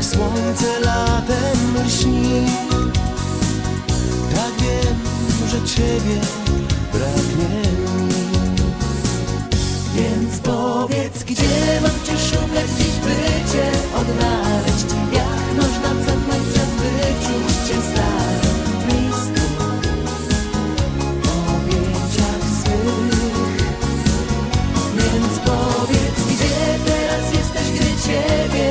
jak słońce latem lśni. Tak wiem, że Ciebie pragnie mi. Więc powiedz, gdzie mam Cię szukać, dziś by Cię odnaleźć? Jak można cofnąć czas, by czuć Cię stale blisko Więc powiedz, gdzie teraz jesteś, gdy Ciebie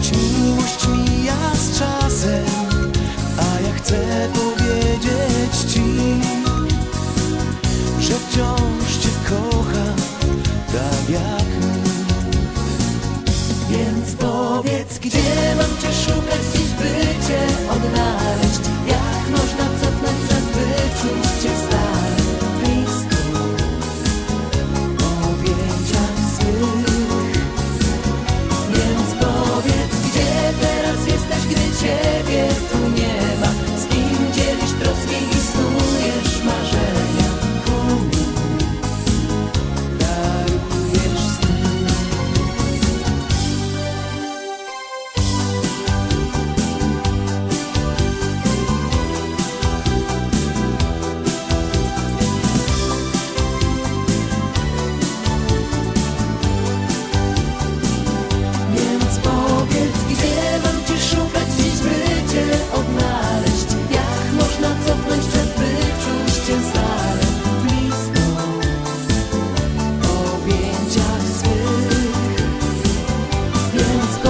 Ponoć miłość mija z czasem A ja chcę powiedzieć Ci Że wciąż Cię kocham Tak jak Więc powiedz, gdzie mam Cię szukać dziś, by Cię odnaleźć? W objęciach swych Więc